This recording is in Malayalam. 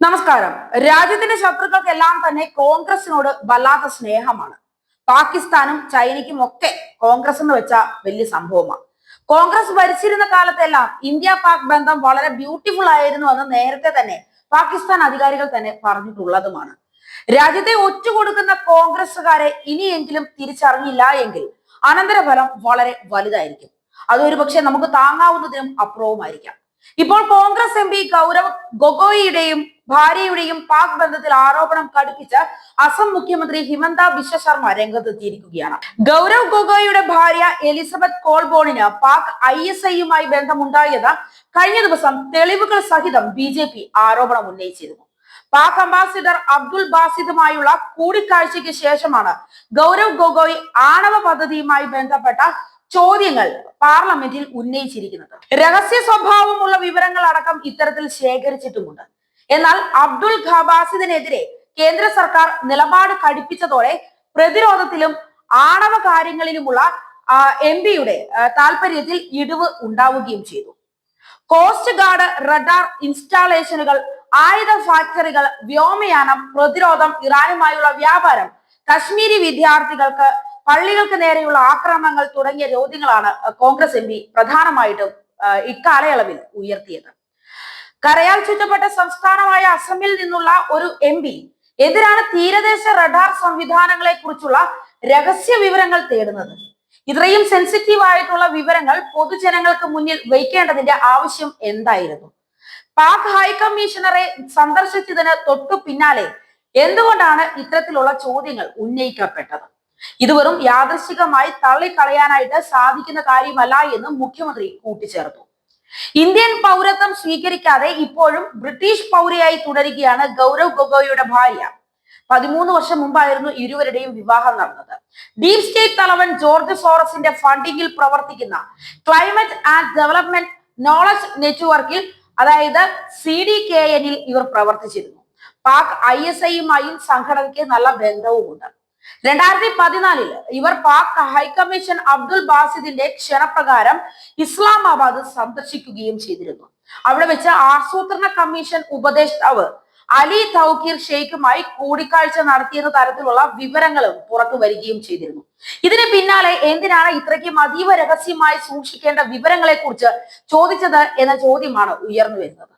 നമസ്കാരം. രാജ്യത്തിന്റെ ശത്രുക്കൾക്കെല്ലാം തന്നെ കോൺഗ്രസിനോട് വല്ലാത്ത സ്നേഹമാണ്. പാകിസ്ഥാനും ചൈനയ്ക്കും ഒക്കെ കോൺഗ്രസ് എന്ന് വെച്ച വലിയ സംഭവമാണ്. കോൺഗ്രസ് ഭരിച്ചിരുന്ന കാലത്തെല്ലാം ഇന്ത്യ പാക് ബന്ധം വളരെ ബ്യൂട്ടിഫുൾ ആയിരുന്നു എന്ന് നേരത്തെ തന്നെ പാകിസ്ഥാൻ അധികാരികൾ തന്നെ പറഞ്ഞിട്ടുള്ളതുമാണ്. രാജ്യത്തെ ഒറ്റ കൊടുക്കുന്ന കോൺഗ്രസ്സുകാരെ ഇനിയെങ്കിലും തിരിച്ചറിഞ്ഞില്ല എങ്കിൽ അനന്തരഫലം വളരെ വലുതായിരിക്കും. അതൊരു പക്ഷെ നമുക്ക് താങ്ങാവുന്നതിനും അപ്പുറവുമായിരിക്കാം. ഇപ്പോൾ കോൺഗ്രസ് എം പി ഗൗരവ് ഗൊഗോയിയുടെയും ഭാര്യയുടെയും പാക് ബന്ധത്തിൽ ആരോപണം കടുപ്പിച്ച് അസം മുഖ്യമന്ത്രി ഹിമന്ത ബിശ്വ ശർമ്മ രംഗത്തെത്തിയിരിക്കുകയാണ്. ഗൗരവ് ഗൊഗോയിയുടെ ഭാര്യ എലിസബത്ത് കോൾബോണിന് പാക് ഐ എസ് ഐയുമായി ബന്ധമുണ്ടായത് കഴിഞ്ഞ ദിവസം തെളിവുകൾ സഹിതം ബി ജെ പി ആരോപണം ഉന്നയിച്ചിരുന്നു. പാക് അംബാസിഡർ അബ്ദുൾ ബാസിദുമായുള്ള കൂടിക്കാഴ്ചയ്ക്ക് ശേഷമാണ് ഗൗരവ് ഗൊഗോയ് ആണവ പദ്ധതിയുമായി ബന്ധപ്പെട്ട ചോദ്യങ്ങൾ പാർലമെന്റിൽ ഉന്നയിച്ചിരിക്കുന്നത്. രഹസ്യ സ്വഭാവമുള്ള വിവരങ്ങൾ അടക്കം ഇത്തരത്തിൽ ശേഖരിച്ചിട്ടുമുണ്ട്. എന്നാൽ അബ്ദുൽ ഖബാസിദിനെതിരെ കേന്ദ്ര സർക്കാർ നിലപാട് കടുപ്പിച്ചതോടെ പ്രതിരോധത്തിലും ആണവ കാര്യങ്ങളിലുമുള്ള എം പിയുടെ താല്പര്യത്തിൽ ഇടിവ് ഉണ്ടാവുകയും ചെയ്തു. കോസ്റ്റ് ഗാർഡ് റഡാർ ഇൻസ്റ്റാളേഷനുകൾ ആയുധ ഫാക്ടറികൾ വ്യോമയാനം പ്രതിരോധം ഇറാനുമായുള്ള വ്യാപാരം കശ്മീരി വിദ്യാർത്ഥികൾക്ക് പള്ളികൾക്ക് നേരെയുള്ള ആക്രമണങ്ങൾ തുടങ്ങിയ ചോദ്യങ്ങളാണ് കോൺഗ്രസ് എം പി പ്രധാനമായിട്ടും ഇക്കാലയളവിൽ ഉയർത്തിയത്. കരയാൽ ചുറ്റപ്പെട്ട സംസ്ഥാനമായ അസമിൽ നിന്നുള്ള ഒരു എം പി എതിരാണ് തീരദേശ റഡാർ സംവിധാനങ്ങളെ കുറിച്ചുള്ള രഹസ്യ വിവരങ്ങൾ തേടുന്നത്. ഇത്രയും സെൻസിറ്റീവ് ആയിട്ടുള്ള വിവരങ്ങൾ പൊതുജനങ്ങൾക്ക് മുന്നിൽ വയ്ക്കേണ്ടതിന്റെ ആവശ്യം എന്തായിരുന്നു? പാക് ഹൈക്കമ്മീഷണറെ സന്ദർശിച്ചതിന് തൊട്ടു പിന്നാലെ എന്തുകൊണ്ടാണ് ഇത്തരത്തിലുള്ള ചോദ്യങ്ങൾ ഉന്നയിക്കപ്പെട്ടത്? ഇത് വെറും യാദൃശികമായി തള്ളിക്കളയാനായിട്ട് സാധിക്കുന്ന കാര്യമല്ല എന്ന് മുഖ്യമന്ത്രി കൂട്ടിച്ചേർത്തു. ഇന്ത്യൻ പൗരത്വം സ്വീകരിക്കാതെ ഇപ്പോഴും ബ്രിട്ടീഷ് പൗരയായി തുടരുകയാണ് ഗൗരവ് ഗൊഗോയുടെ ഭാര്യ. പതിമൂന്ന് വർഷം മുമ്പായിരുന്നു ഇരുവരുടെയും വിവാഹം നടന്നത്. ഡീപ് സ്റ്റേറ്റ് തലവൻ ജോർജ് സോറസിന്റെ ഫണ്ടിങ്ങിൽ പ്രവർത്തിക്കുന്ന ക്ലൈമറ്റ് ആൻഡ് ഡെവലപ്മെന്റ് നോളജ് നെറ്റ്വർക്കിൽ അതായത് സി ഡി കെ എനിൽ ഇവർ പ്രവർത്തിച്ചിരുന്നു. പാക് ഐ എസ് ഐയുമായും സംഘടനയ്ക്ക് നല്ല ബന്ധവുമുണ്ട്. രണ്ടായിരത്തി പതിനാലിൽ ഇവർ പാക് ഹൈക്കമ്മീഷൻ അബ്ദുൽ ബാസിദിന്റെ ക്ഷണപ്രകാരം ഇസ്ലാമാബാദ് സന്ദർശിക്കുകയും ചെയ്തിരുന്നു. അവിടെ വെച്ച് ആസൂത്രണ കമ്മീഷൻ ഉപദേഷ്ടാവ് അലി തൗക്കീർ ഷെയ്ഖുമായി കൂടിക്കാഴ്ച നടത്തിയെന്ന തരത്തിലുള്ള വിവരങ്ങളും പുറത്തു വരികയും ചെയ്തിരുന്നു. ഇതിന് പിന്നാലെ എന്തിനാണ് ഇത്രയ്ക്കും അതീവ രഹസ്യമായി സൂക്ഷിക്കേണ്ട വിവരങ്ങളെ കുറിച്ച് ചോദിച്ചത് എന്ന ചോദ്യമാണ് ഉയർന്നു വരുന്നത്.